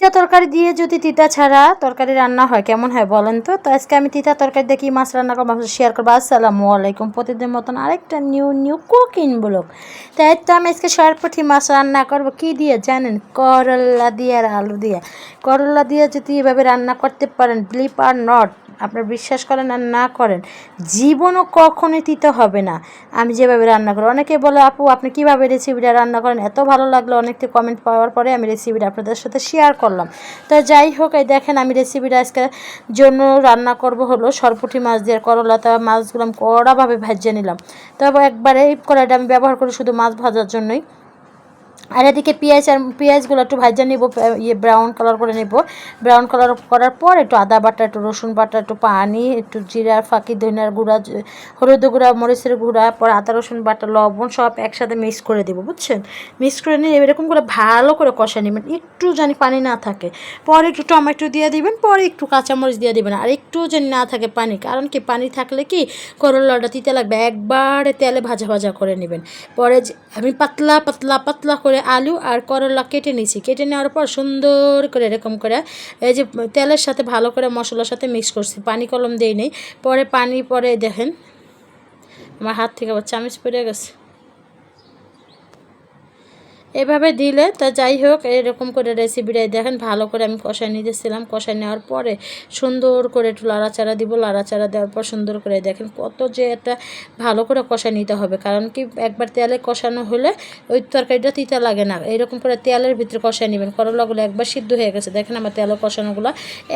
তিতা তরকারি দিয়ে যদি তিতা ছাড়া তরকারি রান্না হয়, কেমন হয় বলেন তো? তো আজকে আমি তিতা তরকারি দেখি মাছ রান্না করব শেয়ার করব। আসসালামু আলাইকুম। প্রতিদিন মতন আরেকটা নিউ নিউ কুকিং ব্লগ তাই তো আমি আজকে সরপঠি মাছ রান্না করব। কি দিয়ে জানেন? করল্লা দিয়ে আর আলু দিয়ে। করল্লা দিয়ে যদি এভাবে রান্না করতে পারেন ব্লিপ আর নট আপনার বিশ্বাস করেন আর না করেন, জীবনও কখনোই তিতে হবে না। আমি যেভাবে রান্না করি, অনেকে বলে, আপু, আপনি কীভাবে রেসিপিটা রান্না করেন? এত ভালো লাগল। অনেকটি কমেন্ট পাওয়ার পরে আমি রেসিপিটা আপনাদের সাথে শেয়ার করলাম। তো যাই হোক, এই দেখেন আমি রেসিপিটা আজকে জন্য রান্না করব হলো সরপুটি মাছ দিয়ে করলা, তা মাছগুলো কড়াভাবে ভাজিয়ে নিলাম। তবে একবারে এই কড়াইটা আমি ব্যবহার করি শুধু মাছ ভাজার জন্যই। আর এদিকে পেঁয়াজ আর পেঁয়াজগুলো একটু ভাজা নিব ইয়ে ব্রাউন কালার করে নেব। ব্রাউন কালার করার পর একটু আদা বাটা, একটু রসুন বাটা, একটু পানি, একটু জিরার ফাঁকি, ধনিয়ার গুঁড়া হলুদ গুঁড়া, মরিচের গুঁড়া, পর আদা, রসুন বাটা, লবণ সব একসাথে মিক্স করে দেবো, বুঝছেন? মিক্স করে নিয়ে এরকম করে ভালো করে কষা নেবেন, একটু জানি পানি না থাকে। পরে একটু টমেটো দিয়ে দিবেন, পরে একটু কাঁচামরিচ দিয়ে দিবেন, আর একটু যেন না থাকে পানি, কারণ কি পানি থাকলে কি করলাটা দিতে লাগবে, একবারে তেলে ভাজা ভাজা করে নেবেন। পরে আমি পাতলা পাতলা পাতলা করে আলু আর করলা কেটে নিয়েছি। কেটে নেওয়ার পর সুন্দর করে এরকম করে এই যে তেলের সাথে ভালো করে মশলার সাথে মিক্স করছি। পানি কলম দিই নেই। পরে পানি, পরে দেখেন, আমার হাত থেকে আবার চামচ পড়ে গেছে। এভাবে দিলে তা যাই হোক, এরকম করে রেসিপিটাই দেখেন ভালো করে আমি কষাই নিতেছিলাম। কষাই নেওয়ার পরে সুন্দর করে একটু লাড়াচাড়া দিব, লাড়াচাড়া দেওয়ার পর সুন্দর করে দেখেন কত যে একটা ভালো করে কষাই নিতে হবে। কারণ কি, একবার তেলে কষানো হলে ওই তরকারিটা তিতা লাগে না। এরকম করে তেলের ভিতরে কষাই নেবেন। করলাগুলো একবার সিদ্ধ হয়ে গেছে। দেখেন আমার তেলে কষানোগুলো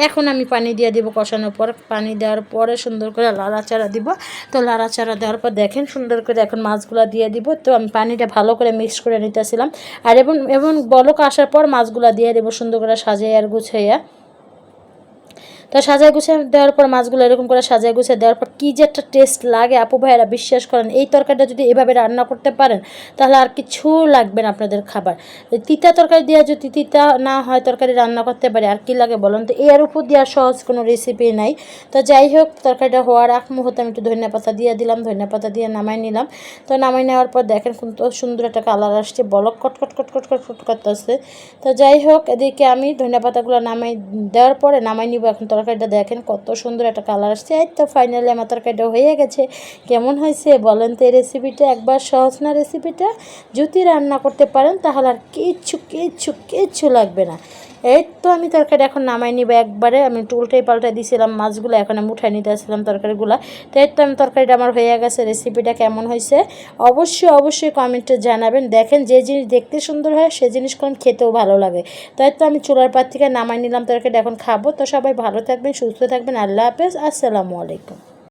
এখন আমি পানি দিয়ে দিব কষানোর পর। পানি দেওয়ার পরে সুন্দর করে লাড়াচাড়া দিব। তো লাড়াচাড়া দেওয়ার পর দেখেন সুন্দর করে এখন মাছগুলো দিয়ে দিব। তো আমি পানিটা ভালো করে মিক্স করে নিতেছিলাম। আর এবং এবং বলক আসার পর মাছগুলা দিয়ে দেবো সুন্দর করে সাজিয়ে আর গুছাইয়া। তো সাজায় গুছিয়ে দেওয়ার পর মাছগুলো এরকম করে সাজায় গুছিয়ে দেওয়ার পর কী যে একটা টেস্ট লাগে, আপু ভাইয়েরা বিশ্বাস করেন, এই তরকারিটা যদি এভাবে রান্না করতে পারেন, তাহলে আর কিছু লাগবে না আপনাদের খাবার। তিতা তরকারি দেওয়া যদি তিতা না হয় তরকারি রান্না করতে পারে, আর কি লাগে বলুন তো? এর উপর দেওয়ার সহজ কোনো রেসিপি নাই। তো যাই হোক, তরকারিটা হওয়ার আগ মুহূর্তে আমি একটু ধনিয়া পাতা দিয়ে দিলাম, ধনিয়া পাতা দিয়ে নামাই নিলাম। তো নামাই নেওয়ার পর দেখেন কিন্তু সুন্দর একটা কালার আসছে, বলক কট কট কট কট কট কট করতেছে। তো যাই হোক, এদিকে আমি ধনিয়া পাতাগুলো নামাই দেওয়ার পরে নামাই নিব এখন তরকারিটা দেখেন, কত সুন্দর একটা কালার আসছে। এই তো ফাইনালি আমার তরকারিটা হয়ে গেছে। কেমন হয়েছে বলেন তো এই রেসিপিটা একবার সহজ না রেসিপিটা যদি রান্না করতে পারেন তাহলে আর কিচ্ছু কিচ্ছু কিচ্ছু লাগবে না। এই তো আমি তরকারি এখন নামাই নিব একবারে। আমি একটু উল্টাই পাল্টাই দিয়েছিলাম মাছগুলো, এখন আমি উঠাই নিতে আসছিলাম তরকারিগুলো। তো এই তো আমি তরকারিটা আমার হয়ে গেছে রেসিপিটা কেমন হয়েছে? অবশ্যই অবশ্যই কমেন্টে জানাবেন। দেখেন যে জিনিস দেখতে সুন্দর হয়, সে জিনিস কোন খেতেও ভালো লাগে। তাই তো আমি চুলার পাত থেকে নামাই নিলাম তরকারিটা, এখন খাব। তো সবাই ভালো থাকবেন, সুস্থ থাকবেন। আল্লাহ হাফেজ, আসসালামু আলাইকুম।